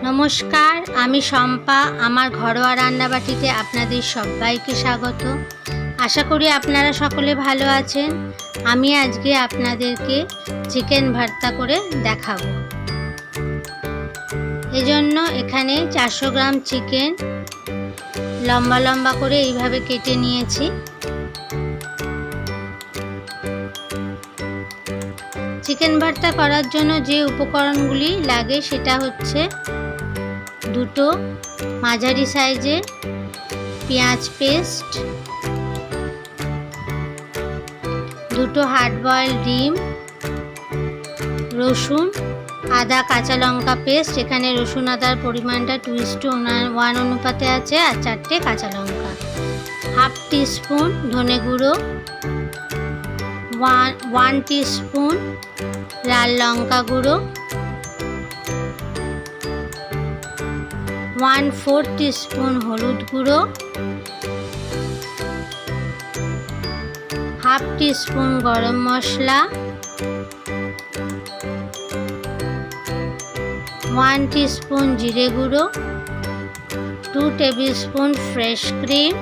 নমস্কার, আমি শম্পা। আমার ঘরোয়া রান্নাবাটিতে আপনাদের সবাইকে স্বাগত। আশা করি আপনারা সকলে ভালো আছেন। আমি আজকে আপনাদেরকে চিকেন ভর্তা করে দেখাবো। এজন্য এখানে চারশো গ্রাম চিকেন লম্বা লম্বা করে এইভাবে কেটে নিয়েছি। চিকেন ভর্তা করার জন্য যে উপকরণগুলি লাগে সেটা হচ্ছে দুটো, মাঝারি সাইজে পেঁয়াজ পেস্ট, দুটো হার্ড বয়েল ডিম, রসুন, আদা, কাঁচা লঙ্কা পেস্ট, এখানে রসুন, আদার পরিমাণটা টু ইস টু ওয়ান অনুপাতে আছে, আর চারটে কাঁচা লঙ্কা। হাফ টিস্পুন ধনে গুঁড়ো ওয়ান ওয়ান টিস্পুন লাল লঙ্কা গুঁড়ো ওয়ান ফোর টিস্পুন হলুদ গুঁড়ো, হাফ টিস্পুন গরম মশলা, ওয়ান টিস্পুন জিরে গুঁড়ো, two tablespoon fresh cream,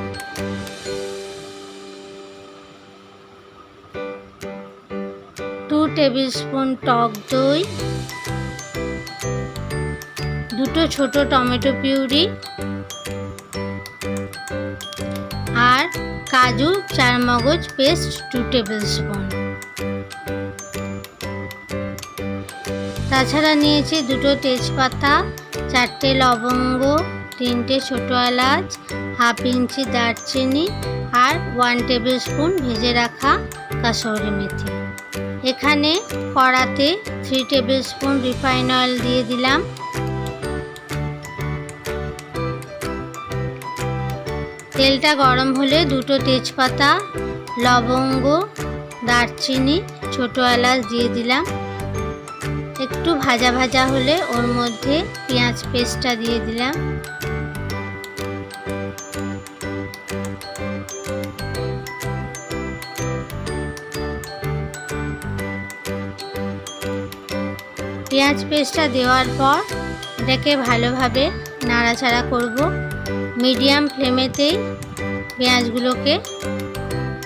two tablespoon টক দই দুটো ছোট টমেটো পিউরি আর কাজু চার মগজ পেস্ট টু টেবিল স্পুন। তাছাড়া নিয়েছি দুটো তেজপাতা, চারটে লবঙ্গ, তিনটে ছোটো এলাচ, হাফ ইঞ্চি দারচিনি আর ওয়ান টেবিল স্পুন ভেজে রাখা কাসৌরি মেথি। এখানে কড়াতে three table spoon refine oil দিয়ে দিলাম। তেলটা গরম হলে দুটো তেজপাতা, লবঙ্গ, দারচিনি, ছোটো এলাচ দিয়ে দিলাম। একটু ভাজা ভাজা হলে ওর মধ্যে পেঁয়াজ পেস্টটা দিয়ে দিলাম। পেঁয়াজ পেস্টটা দেওয়ার পর এটাকে ভালোভাবে নাড়াচাড়া করব। মিডিয়াম ফ্লেমেতেই পেঁয়াজগুলোকে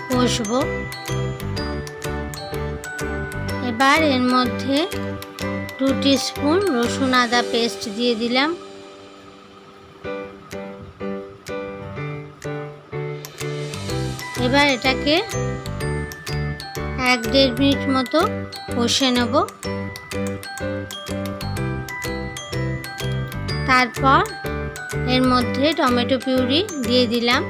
কষবো। এবার এর মধ্যে টু স্পুন রসুন আদা পেস্ট দিয়ে দিলাম। এবার এটাকে এক দেড় মিনিট মতো কষে নেব। তারপর এর মধ্যে টমেটো পিউরি দিয়ে দিলাম।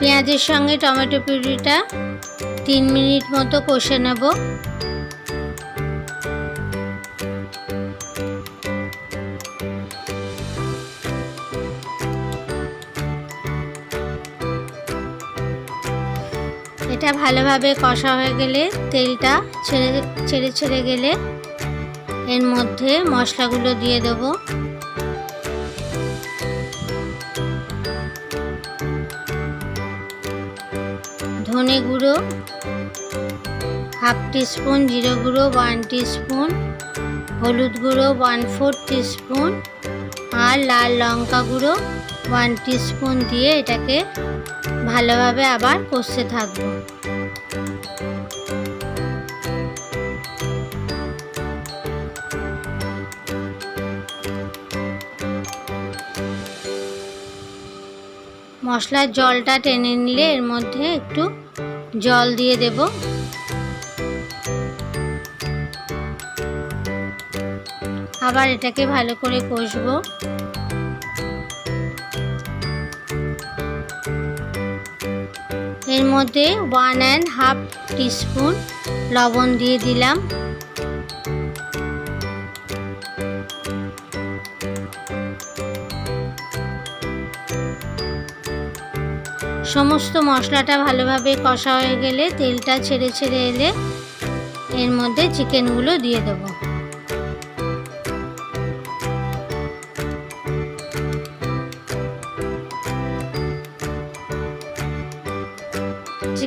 পেঁয়াজের সঙ্গে টমেটো পিউরিটা তিন মিনিট মতো কষে নেব। এটা ভালোভাবে কষা হয়ে গেলে তেলটা ছেড়ে ছেড়ে ছেড়ে গেলে এর মধ্যে মশলাগুলো দিয়ে দেবো। ধনে গুঁড়ো, হাফ টিস্পুন, জিরে গুঁড়ো, ওয়ান টিস্পুন, হলুদ গুঁড়ো, ওয়ান ফোর টিস্পুন, আর লাল লঙ্কা গুঁড়ো, ওয়ান টিস্পুন দিয়ে এটাকে ভালোভাবে আবার কষতে থাকব। মশলার জলটা টেনে নিলে এর মধ্যে একটু জল দিয়ে দেব। আবার এটাকে ভালো করে কষবো। এর মধ্যে ওয়ান অ্যান্ড হাফ টিস্পুন লবণ দিয়ে দিলাম। সমস্ত মশলাটা ভালোভাবে কষা হয়ে গেলে তেলটা ছেড়ে ছেড়ে এলে এর মধ্যে চিকেনগুলো দিয়ে দেবো।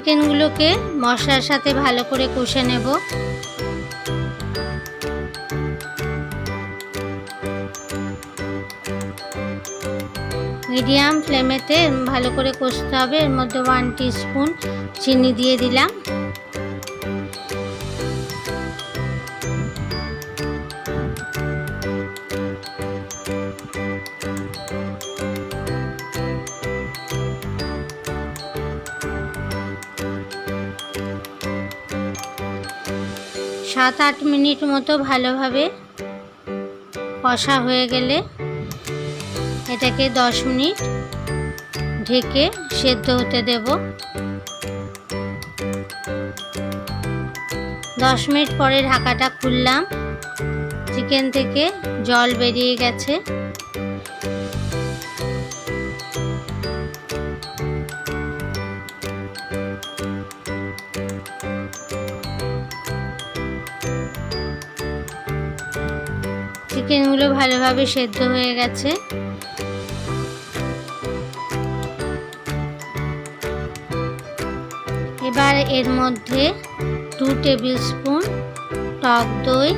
চিকেনগুলোকে মশলার সাথে ভালো করে কষে নেব। মিডিয়াম ফ্লেমেতে ভালো করে কষতে হবে। এর মধ্যে ওয়ান স্পুন চিনি দিয়ে দিলাম। সাত আট মিনিট মতো ভালোভাবে কষা হয়ে গেলে এটাকে দশ মিনিট ঢেকে সেদ্ধ হতে দেব। দশ মিনিট পরে ঢাকাটা খুললাম। চিকেন থেকে জল বেরিয়ে গেছে। চিকেনগুলো ভালোভাবে সেদ্ধ হয়ে গেছে। এবার এর মধ্যে টু টেবিল স্পুন টক দই,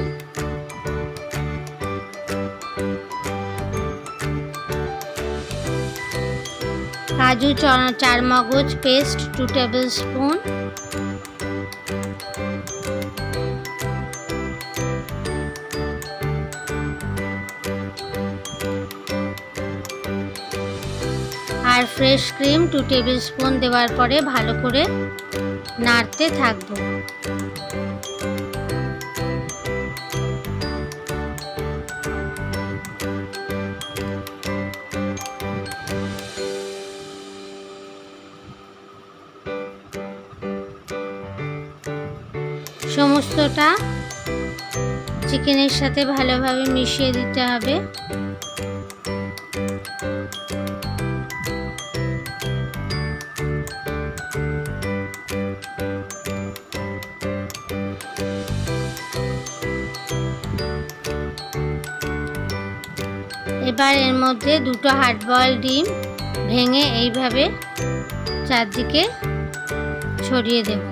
কাজু চার মগজ পেস্ট টু টেবিল স্পুন আর fresh cream two table spoon দেওয়ার পরে ভালো করে নাড়তে থাকব। সমস্তটা চিকেনের সাথে ভালোভাবে মিশিয়ে দিতে হবে। এবার এর মধ্যে দুটো হার্ড বয়েল ডিম ভেঙে এইভাবে চারদিকে ছড়িয়ে দেব।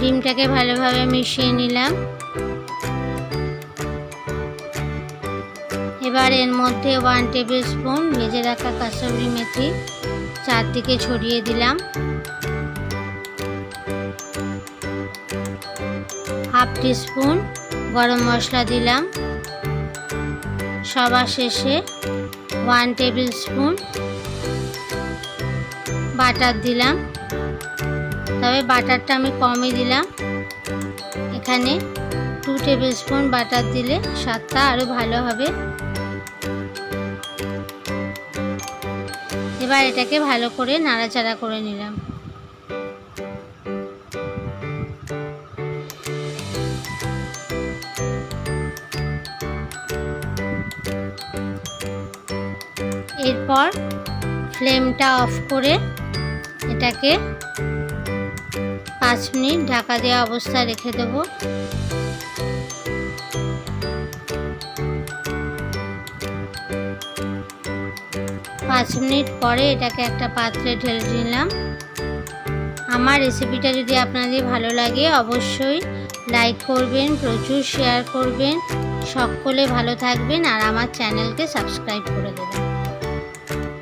ডিমটাকে ভালোভাবে মিশিয়ে নিলাম। এবার এর মধ্যে ওয়ান টেবিল স্পুন ভেজে রাখা কাসুরি মেথি চারদিকে ছড়িয়ে দিলাম। হাফ টিস্পুন গরম মশলা দিলাম। সবার শেষে ওয়ান টেবিল স্পুন বাটার দিলাম। তবে বাটারটা আমি কমই দিলাম। এখানে টু টেবিল স্পুন বাটার দিলে স্বাদটা আরও ভালো হবে। এবার এটাকে ভালো করে নাড়াচাড়া করে নিলাম। এরপর ফ্লেমটা অফ করে এটাকে পাঁচ মিনিট ঢাকা দেওয়া অবস্থায় রেখে দেবো। পাঁচ মিনিট পরে এটাকে একটা পাত্রে ঢেলে নিলাম। আমার রেসিপিটা যদি আপনাদের ভালো লাগে, অবশ্যই লাইক করবেন, প্রচুর শেয়ার করবেন। সকলে ভালো থাকবেন আর আমার চ্যানেলকে সাবস্ক্রাইব করে দেবেন।